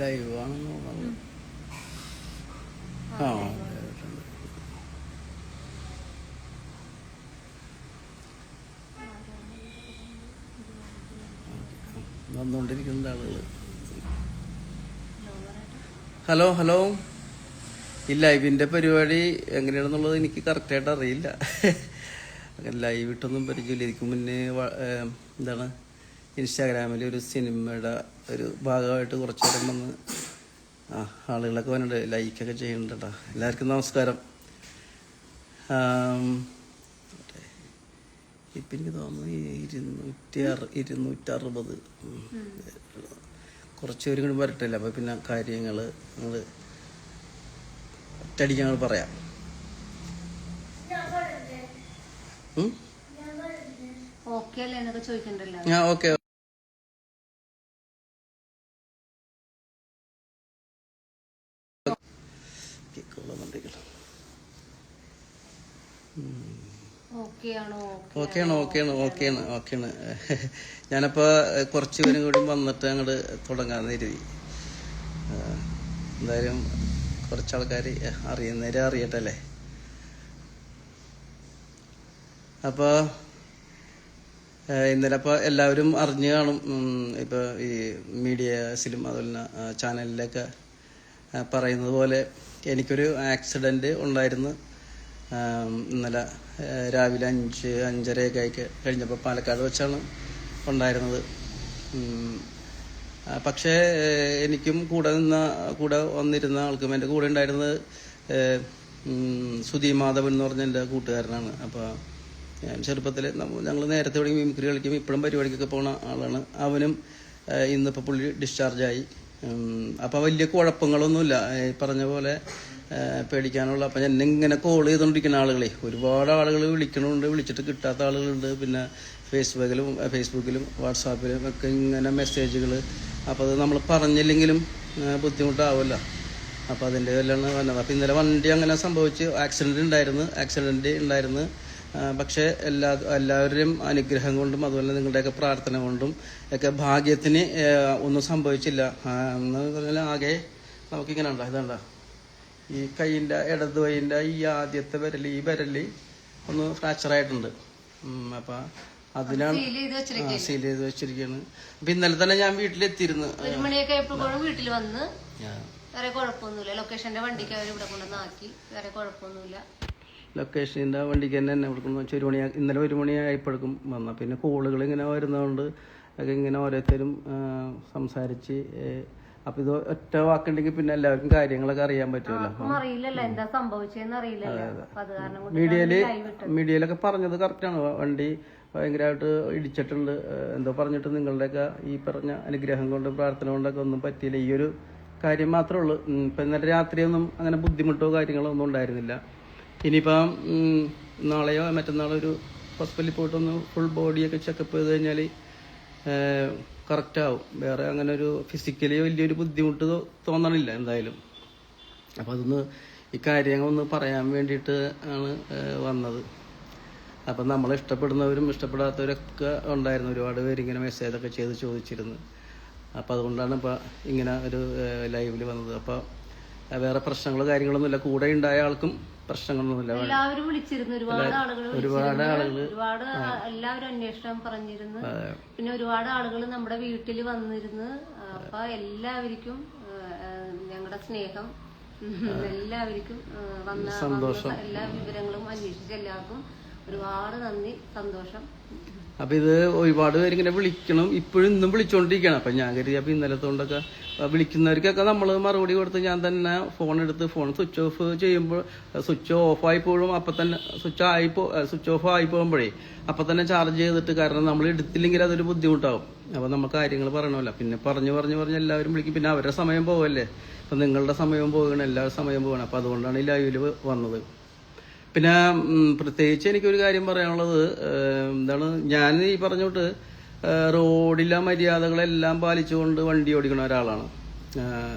Live ആണെന്ന് തോന്നുന്നത് ആ വന്നുകൊണ്ടിരിക്കുന്ന ആളുകൾ ഹലോ ഹലോ. ഈ ലൈവിന്റെ പരിപാടി എങ്ങനെയാണെന്നുള്ളത് എനിക്ക് കറക്റ്റായിട്ട് അറിയില്ല. അങ്ങനെ ലൈവ് ഇട്ടൊന്നും പരിചയമില്ല. ഇതിക്ക് മുന്നേ എന്താണ് ഇൻസ്റ്റാഗ്രാമിൽ ഒരു സിനിമയുടെ ഒരു ഭാഗമായിട്ട് കുറച്ച് നേരം വന്ന് ആ ആളുകളൊക്കെ വന്നിട്ട് ലൈക്കൊക്കെ ചെയ്യുന്നുണ്ട് കേട്ടോ എല്ലാവർക്കും നമസ്കാരം. ഇപ്പം എനിക്ക് തോന്നുന്നു ഇരുന്നൂറ്റി അറു ഇരുന്നൂറ്റി അറുപത്. കുറച്ച് പേരും കൂടി വരട്ടില്ല. അപ്പം പിന്നെ കാര്യങ്ങൾ നിങ്ങൾ ഒറ്റയടിക്ക് ഞങ്ങൾ പറയാം? ഓക്കെ ആണോ ഓക്കെയാണ്? ഓക്കെയാണ്? ഓക്കെയാണ് ഓക്കെയാണ് ഞാനപ്പോൾ കുറച്ച് പേരും കൂടി വന്നിട്ട് അങ്ങോട്ട് തുടങ്ങാൻ കരുതി എന്തായാലും കുറച്ച് ആൾക്കാർ അറിയുന്നവരെ അറിയട്ടെ അല്ലേ അപ്പോൾ ഇന്നലെ എല്ലാവരും അറിഞ്ഞു കാണും ഇപ്പോൾ ഈ മീഡിയസിലും അതുപോലെ തന്നെ ചാനലിലൊക്കെ പറയുന്നത് പോലെ എനിക്കൊരു ആക്സിഡന്റ് ഉണ്ടായിരുന്നു. ഇന്നലെ രാവിലെ അഞ്ച് അഞ്ചരയൊക്കെ ആയി കഴിഞ്ഞപ്പോൾ പാലക്കാട് വെച്ചാണ് ഉണ്ടായിരുന്നത്. പക്ഷേ എനിക്കും കൂടെ നിന്ന കൂടെ വന്നിരുന്ന ആൾക്കും എന്റെ കൂടെ ഉണ്ടായിരുന്നത് സുധീ മാധവൻ എന്ന് പറഞ്ഞ എന്റെ കൂട്ടുകാരനാണ്. അപ്പോൾ ഞാൻ ചെറുപ്പത്തിൽ ഞങ്ങൾ നേരത്തെ എവിടെയും മിമിക്രി കളിക്കും ഇപ്പോഴും പരിപാടിക്കൊക്കെ പോകുന്ന ആളാണ്. അവനും ഇന്നിപ്പോൾ പുള്ളി ഡിസ്ചാർജായി അപ്പോൾ വലിയ കുഴപ്പങ്ങളൊന്നുമില്ല. പറഞ്ഞ പോലെ പേടിക്കാനുള്ള അപ്പം എന്നെ ഇങ്ങനെ കോൾ ചെയ്തുകൊണ്ടിരിക്കുന്ന ആളുകളെ ഒരുപാട് ആളുകൾ വിളിക്കണമുണ്ട് വിളിച്ചിട്ട് കിട്ടാത്ത ആളുകളുണ്ട്. പിന്നെ ഫേസ്ബുക്കിലും ഫേസ്ബുക്കിലും വാട്സാപ്പിലും ഒക്കെ ഇങ്ങനെ മെസ്സേജുകൾ അപ്പോൾ അത് നമ്മൾ പറഞ്ഞില്ലെങ്കിലും ബുദ്ധിമുട്ടാവില്ല. അപ്പോൾ അതിന്റെ എല്ലാം വന്നത്. അപ്പോൾ ഇന്നലെ വണ്ടി അങ്ങനെ സംഭവിച്ച് ആക്സിഡന്റ് ഉണ്ടായിരുന്നു. ആക്സിഡന്റ് ഉണ്ടായിരുന്നു. പക്ഷേ എല്ലാ എല്ലാവരുടെയും അനുഗ്രഹം കൊണ്ടും അതുപോലെ നിങ്ങളുടെയൊക്കെ പ്രാർത്ഥന കൊണ്ടും ഒക്കെ ഭാഗ്യത്തിന് ഒന്നും സംഭവിച്ചില്ല. എന്ന് പറഞ്ഞാൽ ആകെ നമുക്കിങ്ങനെ ഉണ്ടോ? ഇതുണ്ടോ? ഈ കൈയിന്റെ ഇടത് കൈയിന്റെ ഈ ആദ്യത്തെ വിരൽ ഈ വിരൽ ഒന്ന് ഫ്രാക്ചർ ആയിട്ടുണ്ട്. അപ്പം അതിനാണ് സീൽ ചെയ്ത് വെച്ചിരിക്കുകയാണ്. അപ്പം ഇന്നലെ തന്നെ ഞാൻ വീട്ടിലെത്തിയിരുന്നു. ഒരു മണിയൊക്കെ ആയപ്പോഴും വീട്ടിൽ വന്ന്. വേറെ കുഴപ്പമൊന്നുമില്ല. ലൊക്കേഷന്റെ വണ്ടിക്ക് അവർ ഇവിടെ കൊണ്ടുവന്നാക്കി വേറെ കുഴപ്പമൊന്നുമില്ല. ലൊക്കേഷന്റെ വണ്ടിക്ക് തന്നെ എന്നെ വെച്ചാൽ ഒരു മണി ഇന്നലെ ഒരു മണിയായപ്പോഴേക്കും വന്ന. പിന്നെ കോളുകൾ ഇങ്ങനെ വരുന്നതുകൊണ്ട് ഒക്കെ ഇങ്ങനെ ഓരോരുത്തരും സംസാരിച്ച് അപ്പൊ ഇത് ഒറ്റ വാക്കുണ്ടെങ്കിൽ പിന്നെ എല്ലാവർക്കും കാര്യങ്ങളൊക്കെ അറിയാൻ പറ്റുമല്ലോ. മീഡിയയിൽ മീഡിയയിലൊക്കെ പറഞ്ഞത് കറക്റ്റാണ് വണ്ടി ഭയങ്കരമായിട്ട് ഇടിച്ചിട്ടുണ്ട്. എന്തോ പറഞ്ഞിട്ട് നിങ്ങളുടെയൊക്കെ ഈ പറഞ്ഞ അനുഗ്രഹം കൊണ്ട് പ്രാർത്ഥന കൊണ്ടൊക്കെ ഒന്നും പറ്റിയില്ല. ഈ ഒരു കാര്യം മാത്രമേ ഉള്ളൂ. ഇപ്പം ഇന്നലെ രാത്രിയൊന്നും അങ്ങനെ ബുദ്ധിമുട്ടോ കാര്യങ്ങളോ ഒന്നും ഉണ്ടായിരുന്നില്ല. ഇനിയിപ്പം നാളെയോ മറ്റന്നാളോ ഒരു ഹോസ്പിറ്റലിൽ പോയിട്ടൊന്ന് ഫുൾ ബോഡിയൊക്കെ ചെക്കപ്പ് ചെയ്ത് കഴിഞ്ഞാൽ കറക്റ്റ് ആവും. വേറെ അങ്ങനെ ഒരു ഫിസിക്കലി വലിയൊരു ബുദ്ധിമുട്ട് തോന്നണില്ല എന്തായാലും. അപ്പോൾ അതൊന്ന് ഈ കാര്യങ്ങളൊന്ന് പറയാൻ വേണ്ടിയിട്ട് ആണ് വന്നത്. അപ്പം നമ്മളെ ഇഷ്ടപ്പെടുന്നവരും ഇഷ്ടപ്പെടാത്തവരൊക്കെ ഉണ്ടായിരുന്നു. ഒരുപാട് പേര് ഇങ്ങനെ മെസ്സേജൊക്കെ ചെയ്ത് ചോദിച്ചിരുന്നു. അപ്പം അതുകൊണ്ടാണ് ഇപ്പം ഇങ്ങനെ ഒരു ലൈവിൽ വന്നത്. അപ്പോൾ വേറെ പ്രശ്നങ്ങളോ കാര്യങ്ങളൊന്നുമില്ല കൂടെ ഉണ്ടായ ആൾക്കും പ്രശ്നങ്ങളൊന്നുമില്ല. എല്ലാവരും വിളിച്ചിരുന്നു. ഒരുപാട് ആളുകൾ ഒരുപാട് ആളുകൾ ഒരുപാട് എല്ലാവരും അന്വേഷണം പറഞ്ഞിരുന്നു. പിന്നെ ഒരുപാട് ആളുകൾ നമ്മുടെ വീട്ടിൽ വന്നിരുന്നു. അപ്പൊ എല്ലാവർക്കും ഞങ്ങളുടെ സ്നേഹം എല്ലാവർക്കും വന്ന വന്ന എല്ലാ വിവരങ്ങളും അന്വേഷിച്ച എല്ലാവർക്കും ഒരുപാട് നന്ദി സന്തോഷം. അപ്പൊ ഇത് ഒരുപാട് പേര് ഇങ്ങനെ വിളിക്കണം. ഇപ്പോഴും ഇന്നും വിളിച്ചോണ്ടിരിക്കണം. അപ്പൊ ഞാൻ കരുതി അപ്പൊ ഇന്നലത്തോണ്ടൊക്കെ വിളിക്കുന്നവർക്കൊക്കെ നമ്മൾ മറുപടി കൊടുത്ത് ഞാൻ തന്നെ ഫോൺ എടുത്ത് ഫോൺ സ്വിച്ച് ഓഫ് ചെയ്യുമ്പോൾ സ്വിച്ച് ഓഫ് ആയി പോകും അപ്പൊ തന്നെ സ്വിച്ച് ആയി പോ സ്വിച്ച് ഓഫ് ആയി പോകുമ്പോഴേ അപ്പൊ തന്നെ ചാർജ് ചെയ്തിട്ട് കാരണം നമ്മൾ എടുത്തില്ലെങ്കിൽ അതൊരു ബുദ്ധിമുട്ടാവും. അപ്പൊ നമ്മൾ കാര്യങ്ങൾ പറയണമല്ലോ. പിന്നെ പറഞ്ഞു പറഞ്ഞു പറഞ്ഞ് എല്ലാവരും വിളിക്കും. പിന്നെ അവരുടെ സമയം പോവല്ലേ? അപ്പൊ നിങ്ങളുടെ സമയം പോകണം എല്ലാവരുടെ സമയം പോകണം അപ്പൊ അതുകൊണ്ടാണ് ഈ ലൈവിൽ വന്നത്. പിന്നെ പ്രത്യേകിച്ച് എനിക്കൊരു കാര്യം പറയാനുള്ളത് എന്താണ് ഞാൻ ഈ പറഞ്ഞോട്ട് റോഡിലെ മര്യാദകളെല്ലാം പാലിച്ചുകൊണ്ട് വണ്ടി ഓടിക്കുന്ന ഒരാളാണ്.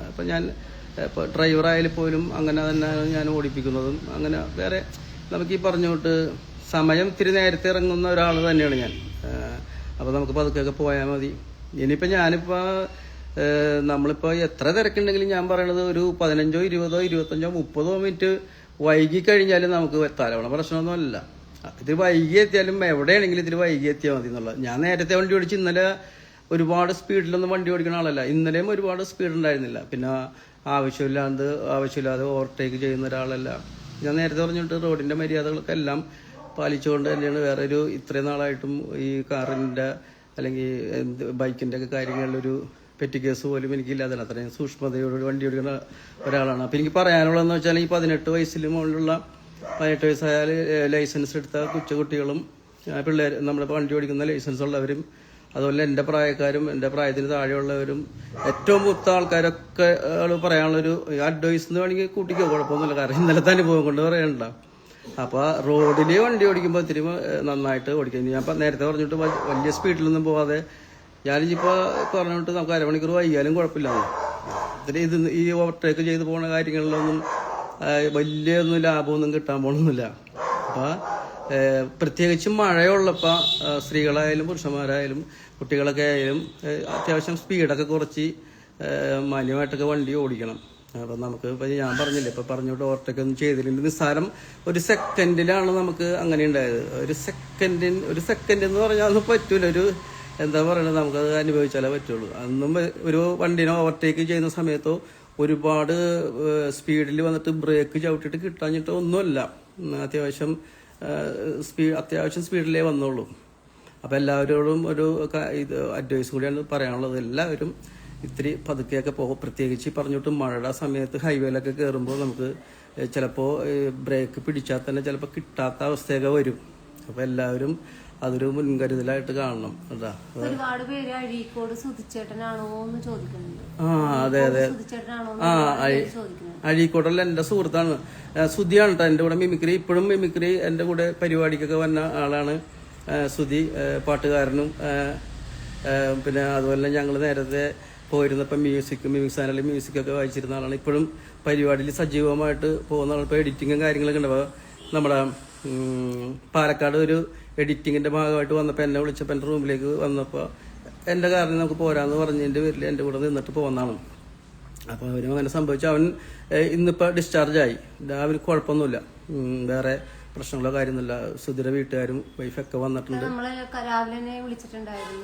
അപ്പം ഞാൻ ഇപ്പോൾ ഡ്രൈവറായാലും പോലും അങ്ങനെ തന്നെ ഞാൻ ഓടിപ്പിക്കുന്നതും അങ്ങനെ വേറെ നമുക്ക് ഈ പറഞ്ഞോട്ട് സമയം ഇത്തിരി നേരത്തെ ഇറങ്ങുന്ന ഒരാൾ തന്നെയാണ് ഞാൻ. അപ്പോൾ നമുക്ക് പതുക്കെയൊക്കെ പോയാൽ മതി. ഇനിയിപ്പോൾ ഞാനിപ്പോൾ നമ്മളിപ്പോൾ നമ്മളിപ്പോ എത്ര തിരക്കുണ്ടെങ്കിലും ഞാൻ പറയണത് ഒരു പതിനഞ്ചോ ഇരുപതോ ഇരുപത്തഞ്ചോ മുപ്പതോ മിനിറ്റ് വൈകി കഴിഞ്ഞാലും നമുക്ക് തലവണ പ്രശ്നമൊന്നുമല്ല. ഇത് വൈകി എത്തിയാലും എവിടെയാണെങ്കിലും ഇതിൽ വൈകി എത്തിയാൽ മതി എന്നുള്ളത്. ഞാൻ നേരത്തെ വണ്ടി ഓടിച്ച് ഇന്നലെ ഒരുപാട് സ്പീഡിലൊന്നും വണ്ടി ഓടിക്കുന്ന ആളല്ല. ഇന്നലെയും ഒരുപാട് സ്പീഡ് ഉണ്ടായിരുന്നില്ല. പിന്നെ ആവശ്യമില്ലാണ്ട് ആവശ്യമില്ലാതെ ഓവർടേക്ക് ചെയ്യുന്ന ഒരാളല്ല. ഞാൻ നേരത്തെ പറഞ്ഞിട്ട് റോഡിന്റെ മര്യാദകളൊക്കെ എല്ലാം പാലിച്ചുകൊണ്ട് തന്നെയാണ് വേറെ ഒരു ഇത്രയും നാളായിട്ടും ഈ കാറിന്റെ അല്ലെങ്കിൽ ബൈക്കിന്റെ ഒക്കെ കാര്യങ്ങളിലൊരു പെറ്റി കേസ് പോലും എനിക്കില്ലാതല്ല. അത്രയും സൂക്ഷ്മതയോട് വണ്ടി ഓടിക്കുന്ന ഒരാളാണ്. അപ്പം എനിക്ക് പറയാനുള്ളതെന്ന് വെച്ചാൽ ഈ പതിനെട്ട് വയസ്സിന് മുകളിലുള്ള പതിനെട്ട് വയസ്സായാൽ ലൈസൻസ് എടുത്ത കൊച്ചുകുട്ടികളും പിള്ളേർ നമ്മളിപ്പോൾ വണ്ടി ഓടിക്കുന്ന ലൈസൻസ് ഉള്ളവരും അതുപോലെ എന്റെ പ്രായക്കാരും എന്റെ പ്രായത്തിന് താഴെയുള്ളവരും ഏറ്റവും മൂത്ത ആൾക്കാരൊക്കെ പറയാനുള്ളൊരു അഡ്വൈസ് എന്ന് വേണമെങ്കിൽ കൂട്ടിക്കോ കുഴപ്പമൊന്നുമില്ല. കാരണം ഇന്നലത്തെ അനുഭവം കൊണ്ട് പറയണ്ട. അപ്പൊ റോഡിൽ വണ്ടി ഓടിക്കുമ്പോൾ ഇത്തിരി നന്നായിട്ട് ഓടിക്കും. ഞാൻ നേരത്തെ പറഞ്ഞിട്ട് വലിയ സ്പീഡിലൊന്നും പോവാതെ ഞാനിപ്പോ പറഞ്ഞിട്ട് നമുക്ക് അരമണിക്കൂർ വൈകിയാലും കുഴപ്പമില്ല. ഇത്തിരി ഇത് ഈ ഓവർടേക്ക് ചെയ്ത് പോണ കാര്യങ്ങളിലൊന്നും വലിയ ഒന്നും ലാഭമൊന്നും കിട്ടാൻ പോണൊന്നുമില്ല. അപ്പൊ പ്രത്യേകിച്ച് മഴയുള്ളപ്പോൾ സ്ത്രീകളായാലും പുരുഷന്മാരായാലും കുട്ടികളൊക്കെ ആയാലും അത്യാവശ്യം സ്പീഡൊക്കെ കുറച്ച് മാന്യമായിട്ടൊക്കെ വണ്ടി ഓടിക്കണം. അപ്പം നമുക്ക് ഇപ്പം ഞാൻ പറഞ്ഞില്ലേ ഇപ്പം പറഞ്ഞോട്ട് ഓവർടേക്ക് ഒന്നും ചെയ്തില്ലെങ്കിൽ നിസ്സാരം ഒരു സെക്കൻഡിലാണ് നമുക്ക് അങ്ങനെ ഉണ്ടായത്. ഒരു സെക്കൻഡിൻ ഒരു സെക്കൻഡ് എന്ന് പറഞ്ഞാൽ അത് പറ്റൂല. ഒരു എന്താ പറയുന്നത് നമുക്കത് അനുഭവിച്ചാലേ പറ്റുള്ളൂ. അന്നും ഒരു വണ്ടിനെ ഓവർടേക്ക് ചെയ്യുന്ന സമയത്തോ ഒരുപാട് സ്പീഡിൽ വന്നിട്ട് ബ്രേക്ക് ചവിട്ടിട്ട് കിട്ടാഞ്ഞിട്ടോ ഒന്നുമല്ല. അത്യാവശ്യം സ്പീഡ് അത്യാവശ്യം സ്പീഡിലേ വന്നുള്ളൂ. അപ്പം എല്ലാവരോടും ഒരു ഇത് അഡ്വൈസ് കൂടിയാണ് പറയാനുള്ളത്. എല്ലാവരും ഇത്തിരി പതുക്കെയൊക്കെ പോകും. പ്രത്യേകിച്ച് പറഞ്ഞിട്ട് മഴയുടെ സമയത്ത് ഹൈവേയിലൊക്കെ കയറുമ്പോൾ നമുക്ക് ചിലപ്പോൾ ബ്രേക്ക് പിടിച്ചാൽ തന്നെ ചിലപ്പോൾ കിട്ടാത്ത അവസ്ഥയൊക്കെ വരും. അപ്പോൾ എല്ലാവരും അതൊരു മുൻകരുതലായിട്ട് കാണണം. കേട്ടാ ഒരുപാട് പേര് അഴീക്കോട് സുധിച്ചേട്ടനാണോ എന്ന് ചോദിക്കുന്നുണ്ട്. ആ അതെ അതെ. ആ അഴി ചോദിക്കുന്നത് സുഹൃത്താണ്. സുധിയാണ് കേട്ടോ എന്റെ കൂടെ മിമിക്രി. ഇപ്പോഴും മിമിക്രി എന്റെ കൂടെ പരിപാടിക്കൊക്കെ വന്ന ആളാണ്. സുധി പാട്ടുകാരനും. പിന്നെ അതുപോലെ ഞങ്ങൾ നേരത്തെ പോയിരുന്നപ്പോൾ മ്യൂസിക് മ്യൂസിക് ചാനലിൽ മ്യൂസിക്കൊക്കെ വായിച്ചിരുന്ന ആളാണ്. ഇപ്പോഴും പരിപാടിയിൽ സജീവമായിട്ട് പോകുന്ന ആൾ ഇപ്പോൾ എഡിറ്റിങ്ങും കാര്യങ്ങളൊക്കെ ഉണ്ട്. അപ്പോൾ നമ്മുടെ പാലക്കാട് ഒരു എഡിറ്റിങ്ങിന്റെ ഭാഗമായിട്ട് വന്നപ്പോൾ എന്നെ വിളിച്ചപ്പോൾ എന്റെ റൂമിലേക്ക് വന്നപ്പോൾ എന്റെ കാരണം നമുക്ക് പോരാന്ന് പറഞ്ഞതിന്റെ പേരിൽ എന്റെ കൂടെ നിന്നിട്ട് പോകുന്നതാണ് അപ്പോൾ അവനും അങ്ങനെ സംഭവിച്ചു. അവൻ ഇന്നിപ്പോ ഇന്നിപ്പോൾ ഡിസ്ചാർജായി അവന് കുഴപ്പമൊന്നുമില്ല. വേറെ പ്രശ്നങ്ങളോ കാര്യമൊന്നുമില്ല. സുധിര വീട്ടുകാരും വൈഫൊക്കെ വന്നിട്ടുണ്ട്.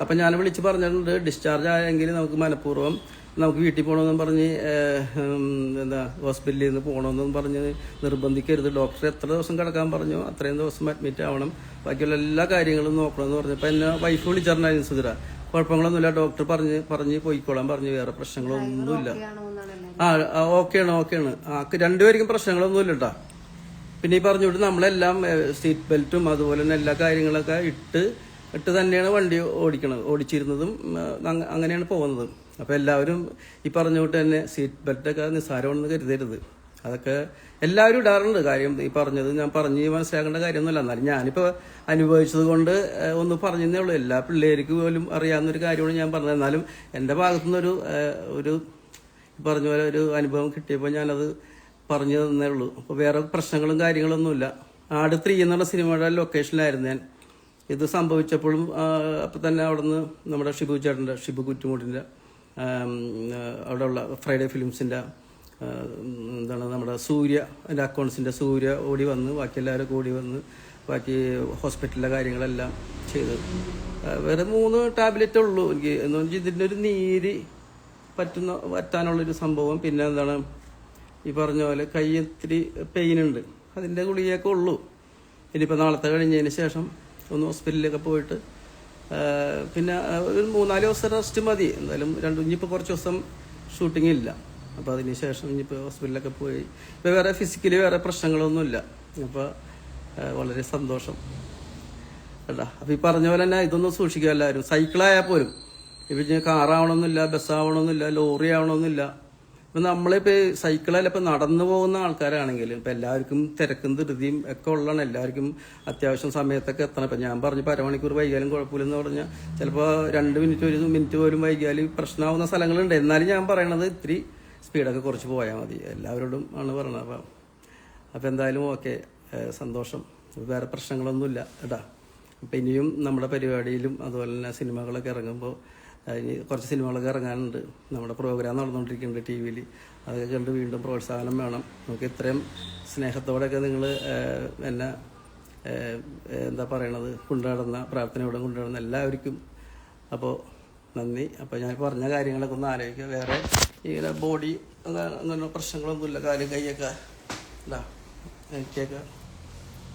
അപ്പം ഞാൻ വിളിച്ച് പറഞ്ഞിട്ടുണ്ട് ഡിസ്ചാർജ് ആയെങ്കിൽ നമുക്ക് മനഃപൂർവം നമുക്ക് വീട്ടിൽ പോകണമെന്നും പറഞ്ഞ് എന്താ ഹോസ്പിറ്റലിൽ നിന്ന് പോകണമെന്നും പറഞ്ഞ് നിർബന്ധിക്കരുത്. ഡോക്ടർ എത്ര ദിവസം കിടക്കാൻ പറഞ്ഞു അത്രയും ദിവസം അഡ്മിറ്റ് ആവണം. ബാക്കിയുള്ള എല്ലാ കാര്യങ്ങളും നോക്കണമെന്ന് പറഞ്ഞപ്പോൾ എന്നെ വൈഫ് വിളിച്ചിട്ടുണ്ടായിരുന്നു സുധിര കുഴപ്പങ്ങളൊന്നുമില്ല. ഡോക്ടർ പറഞ്ഞ് പറഞ്ഞ് പോയിക്കോളാൻ പറഞ്ഞ് വേറെ പ്രശ്നങ്ങളൊന്നുമില്ല. ആ ഓക്കെയാണ് ഓക്കെയാണ്. ആ രണ്ടുപേർക്കും പ്രശ്നങ്ങളൊന്നുമില്ല കേട്ടോ പിന്നെ ഈ പറഞ്ഞുകൊണ്ട് നമ്മളെല്ലാം സീറ്റ് ബെൽറ്റും അതുപോലെ തന്നെ എല്ലാ കാര്യങ്ങളൊക്കെ ഇട്ട് ഇട്ട് തന്നെയാണ് വണ്ടി ഓടിക്കണത് ഓടിച്ചിരുന്നതും അങ്ങനെയാണ് പോകുന്നത്. അപ്പോൾ എല്ലാവരും ഈ പറഞ്ഞുകൊണ്ട് തന്നെ സീറ്റ് ബെൽറ്റൊക്കെ നിസ്സാരമാണെന്ന് കരുതരുത്. അതൊക്കെ എല്ലാവരും ഇടാറുണ്ട്. കാര്യം ഈ പറഞ്ഞത് ഞാൻ പറഞ്ഞ് മനസ്സിലാക്കേണ്ട കാര്യമൊന്നുമല്ല. എന്നാലും ഞാനിപ്പോൾ അനുഭവിച്ചത് കൊണ്ട് ഒന്ന് പറഞ്ഞതേ ഉള്ളൂ. എല്ലാ പിള്ളേർക്ക് പോലും അറിയാവുന്ന ഒരു കാര്യമാണ് ഞാൻ പറഞ്ഞത്. എന്നാലും എന്റെ ഭാഗത്തുനിന്നൊരു ഒരു പറഞ്ഞ പോലെ ഒരു അനുഭവം കിട്ടിയപ്പോൾ ഞാനത് പറഞ്ഞു തന്നേ ഉള്ളൂ. അപ്പോൾ വേറെ പ്രശ്നങ്ങളും കാര്യങ്ങളൊന്നുമില്ല. ആട് ത്രീ എന്നുള്ള സിനിമയുടെ ലൊക്കേഷനിലായിരുന്നു ഞാൻ. ഇത് സംഭവിച്ചപ്പോഴും അപ്പം തന്നെ അവിടുന്ന് നമ്മുടെ ഷിബു ചേട്ടന്റെ ഷിബു കുറ്റുമുട്ടിന്റെ അവിടെയുള്ള ഫ്രൈഡേ ഫിലിംസിന്റെ എന്താണ് നമ്മുടെ സൂര്യ എന്റെ അക്കൗണ്ട്സിന്റെ സൂര്യ ഓടി വന്ന് ബാക്കി എല്ലാവരും കൂടി വന്ന് ബാക്കി ഹോസ്പിറ്റലിലെ കാര്യങ്ങളെല്ലാം ചെയ്ത്. വേറെ മൂന്ന് ടാബ്ലറ്റേ ഉള്ളൂ. എനിക്ക് എന്ന് വെച്ചാൽ ഇതിന്റെ ഒരു നീര് പറ്റുന്ന പറ്റാനുള്ളൊരു സംഭവം. പിന്നെ എന്താണ് ഈ പറഞ്ഞ പോലെ കൈ ഇത്തിരി പെയിൻ ഉണ്ട്. അതിന്റെ ഗുളികയൊക്കെ ഉള്ളൂ. ഇനിയിപ്പോൾ നാളത്തെ കഴിഞ്ഞതിന് ശേഷം ഒന്ന് ഹോസ്പിറ്റലിലൊക്കെ പോയിട്ട് പിന്നെ ഒരു മൂന്നാൽ ദിവസം റെസ്റ്റ് മതി. എന്തായാലും രണ്ട് ഇനിയിപ്പോൾ കുറച്ച് ദിവസം ഷൂട്ടിംഗ് ഇല്ല. അപ്പോൾ അതിന് ശേഷം ഇനിയിപ്പോൾ ഹോസ്പിറ്റലിലൊക്കെ പോയി. ഇപ്പോൾ വേറെ ഫിസിക്കലി വേറെ പ്രശ്നങ്ങളൊന്നുമില്ല. അപ്പോൾ വളരെ സന്തോഷം. കേട്ടാ അപ്പം ഈ പറഞ്ഞ പോലെ തന്നെ ഇതൊന്നും സൂക്ഷിക്കുക എല്ലാവരും. സൈക്കിളായാൽ പോലും. ഇപ്പം കാറാവണമെന്നില്ല ബസ് ബസ്സാവണമെന്നില്ല ലോറി ആവണമെന്നില്ല. ഇപ്പൊ നമ്മളിപ്പോ സൈക്കിളല്ല ഇപ്പൊ നടന്നു പോകുന്ന ആൾക്കാരാണെങ്കിൽ ഇപ്പൊ എല്ലാവർക്കും തിരക്കും ധൃതിയും ഒക്കെ ഉള്ളതാണ്. എല്ലാവർക്കും അത്യാവശ്യം സമയത്തൊക്കെ എത്തണം. ഇപ്പൊ ഞാൻ പറഞ്ഞു ഇപ്പൊ അരമണിക്കൂർ വൈകിയാലും കുഴപ്പമില്ലെന്ന് പറഞ്ഞാൽ ചിലപ്പോൾ രണ്ട് മിനിറ്റ് ഒരു മിനിറ്റ് പോലും വൈകിയാൽ പ്രശ്നമാവുന്ന സ്ഥലങ്ങളുണ്ട്. എന്നാലും ഞാൻ പറയണത് ഇത്തിരി സ്പീഡൊക്കെ കുറച്ച് പോയാൽ മതി. എല്ലാവരോടും ആണ് പറയണത്. അപ്പം അപ്പം എന്തായാലും ഓക്കെ. സന്തോഷം. വേറെ പ്രശ്നങ്ങളൊന്നുമില്ല. കേട്ടാ അപ്പം ഇനിയും നമ്മുടെ പരിപാടിയിലും അതുപോലെ തന്നെ സിനിമകളൊക്കെ ഇറങ്ങുമ്പോൾ അതിന് കുറച്ച് സിനിമകളൊക്കെ ഇറങ്ങാനുണ്ട്. നമ്മുടെ പ്രോഗ്രാം നടന്നുകൊണ്ടിരിക്കുന്നുണ്ട് ടി വിയിൽ അതൊക്കെ കണ്ട് വീണ്ടും പ്രോത്സാഹനം വേണം. നമുക്ക് ഇത്രയും സ്നേഹത്തോടെയൊക്കെ നിങ്ങൾ എന്നെ എന്താ പറയണത്? കൊണ്ടുനടന്ന പ്രാർത്ഥനയോടെ കൊണ്ടുനടന്ന എല്ലാവർക്കും അപ്പോൾ നന്ദി. അപ്പോൾ ഞാൻ പറഞ്ഞ കാര്യങ്ങളൊക്കെ ഒന്ന് ആലോചിക്കുക. വേറെ ഇങ്ങനെ ബോഡി അങ്ങനെ പ്രശ്നങ്ങളൊന്നുമില്ല. കാലും കൈയൊക്കെ ഇതാ എനിക്കൊക്കെ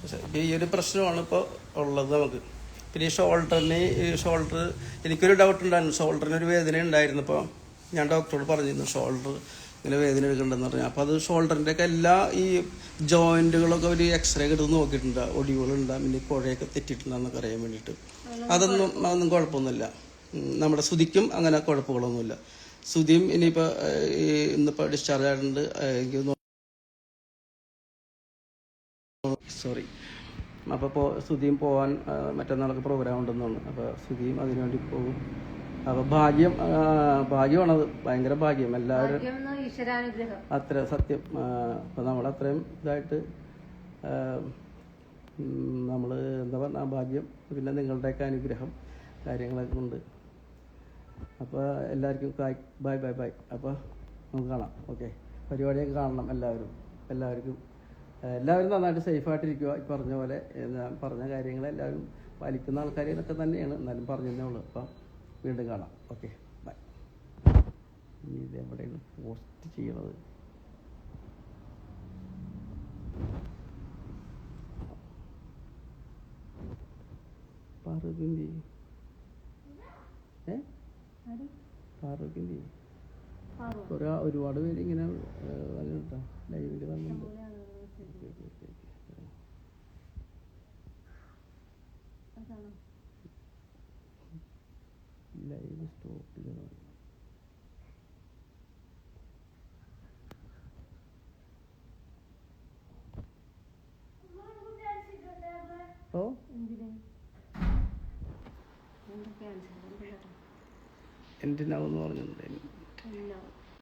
പക്ഷേ ഈ ഒരു പ്രശ്നമാണ് ഇപ്പോൾ ഉള്ളത് നമുക്ക്. പിന്നെ ഈ ഷോൾഡറിന് ഈ ഷോൾഡർ എനിക്കൊരു ഡൗട്ട് ഉണ്ടായിരുന്നു. ഷോൾഡറിന് ഒരു വേദന ഉണ്ടായിരുന്നു. ഇപ്പോൾ ഞാൻ ഡോക്ടറോട് പറഞ്ഞിരുന്നു ഷോൾഡർ ഇങ്ങനെ വേദന എടുക്കണ്ടെന്ന് പറഞ്ഞു. അപ്പോൾ അത് ഷോൾഡറിന്റെ ഒക്കെ എല്ലാ ഈ ജോയിന്റുകളൊക്കെ ഒരു എക്സ്റേ എടുത്ത് നോക്കിയിട്ടുണ്ട്. ഒടിവുകളുണ്ട് പിന്നെ കുഴയൊക്കെ തെറ്റിയിട്ടുണ്ടെന്നൊക്കെ അറിയാൻ വേണ്ടിയിട്ട്. അതൊന്നും അതൊന്നും കുഴപ്പമൊന്നുമില്ല. നമ്മുടെ ശ്രുതിക്കും അങ്ങനെ കുഴപ്പങ്ങളൊന്നുമില്ല. ശ്രുതിയും ഇനിയിപ്പോൾ ഈ ഇന്നിപ്പോൾ ഡിസ്ചാർജ് ആയിട്ടുണ്ട്. എനിക്ക് സോറി അപ്പോൾ സുധീം സുധിയും പോകാൻ മറ്റന്നാളൊക്കെ പ്രോഗ്രാം ഉണ്ടെന്ന് തോന്നുന്നു അപ്പോൾ സുധിയും അതിനുവേണ്ടി പോകും. അപ്പോൾ ഭാഗ്യം ഭാഗ്യമാണത്. ഭയങ്കര ഭാഗ്യം. എല്ലാവരും അത്ര സത്യം. അപ്പോൾ നമ്മൾ അത്രയും ഇതായിട്ട് നമ്മൾ എന്താ പറഞ്ഞ ഭാഗ്യം പിന്നെ നിങ്ങളുടെയൊക്കെ അനുഗ്രഹം കാര്യങ്ങളൊക്കെ ഉണ്ട്. അപ്പോൾ എല്ലാവർക്കും ബൈ ബൈ ബൈ. അപ്പോൾ നമുക്ക് കാണാം. ഓക്കെ. പരിപാടിയൊക്കെ കാണണം എല്ലാവരും. എല്ലാവർക്കും എല്ലാവരും നന്നായിട്ട് സേഫായിട്ടിരിക്കുക ഈ പറഞ്ഞ പോലെ ഞാൻ പറഞ്ഞ കാര്യങ്ങൾ എല്ലാവരും പാലിക്കുന്ന ആൾക്കാർ ഇതൊക്കെ തന്നെയാണ്. എന്നാലും പറഞ്ഞതേ ഉള്ളൂ. അപ്പം വീണ്ടും കാണാം. ഓക്കെ ബൈ ഇനി ഇത് എവിടെയാണ് പോസ്റ്റ് ചെയ്യണത്? ഏ? ഒരുപാട് പേര് ഇങ്ങനെ ലൈവിൽ വന്നിട്ടുണ്ട് ഓക്കേ, ഓക്കേ, ഓക്കേ, ഓക്കേ. അതാണോ? ലൈവ് സ്റ്റോപ്പ് ചെയ്യണം ഓ എന്തിന്? എന്തൊക്കെയാണ് ചെയ്തത്? എന്തിനാ? എന്റെ നവെന്ന് പറഞ്ഞിട്ടുണ്ട്.